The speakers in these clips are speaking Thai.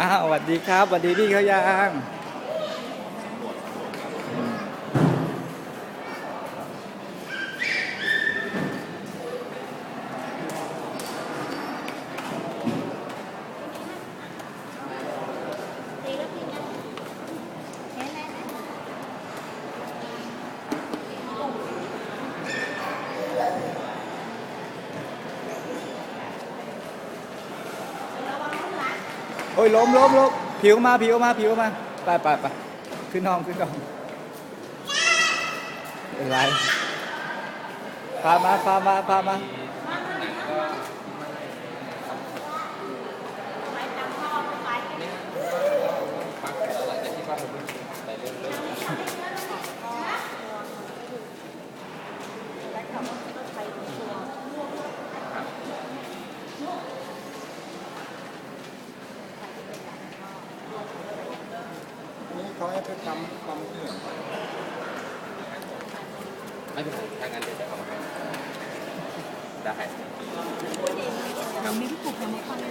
อ้าวสวัสดีครับสวัสดีพี่เขายัง ตีแล้วพี่นะเห็นไหม โอ้ยล้มล้มล้มผิวมาผิวมาผิวมาไปไปไปขึ้นห้องขึ้นห้องเป็นไรพามาพามาพามา เขาให้ไปปั๊มปั๊มที่ไหนไม่เป็นไรถ้างั้นเดี๋ยวจะเอามาให้ได้เรามีที่ปลูกในมะพร้าวน้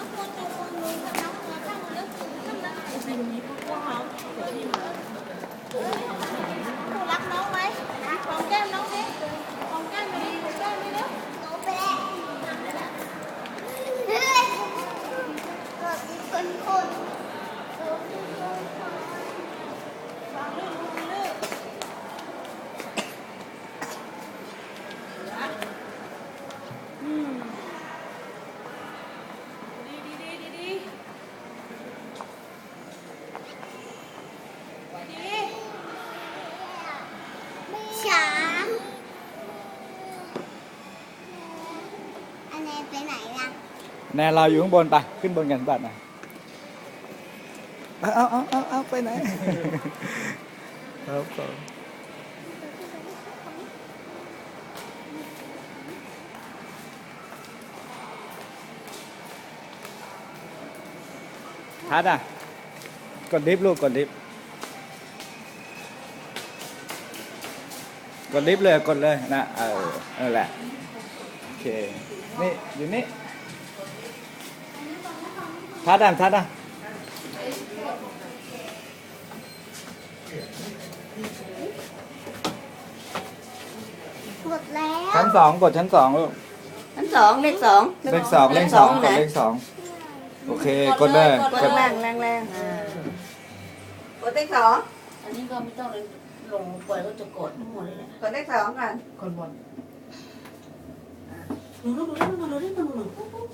องควรจะควรรู้กับน้องควรตั้งเรื่อตั้งนั้นเป็นนี้พวกเขาผู้รักน้องไหมหอมแก้มน้องดิหอมแก้มม่ดีหอมแก้มไม่เนูไปแล้วเฮ้ยคนคนฟังเรื่องรู้เรื่อง อืมดีดีดีดีดีดี สามอั นนี้ไปไหนล่ะแนนเราอยู่ข้างบนไปขึ้นบนกันบ้านหน่อยเอาเอาเอาเอาเอาไปไหน ครับผมทัดอะ กดลิฟต์ลูกกดลิฟต์กดลิฟต์เลยกดเลยนะเออนั่นแหละโอ เค นี่ อยู่นี่ทัดอะทัดอะหมดแล้วชั้นสองกดชั้นสองลูกชั้นสองเลขสองเลขสองเลขสองกดเลขสองโอเค กดเลยกกดดแรงแรงแรงอ่ากดเลขสองอันนี้ก็ไม่ต้องเลยลงปล่อยก็จะกดทั้งหมดเลยแหละกดเลขสองกันกดหมด ดูดูดูดูดูดูดู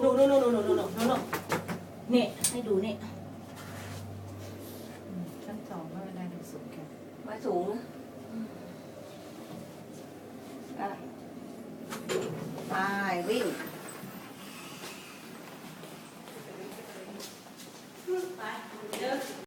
ดูดูดูดูดูดูดูดูนี่ให้ดูนี่ชั้นสองก็ได้ดูสูงแค่มาสูงนะอะไปวิ่ง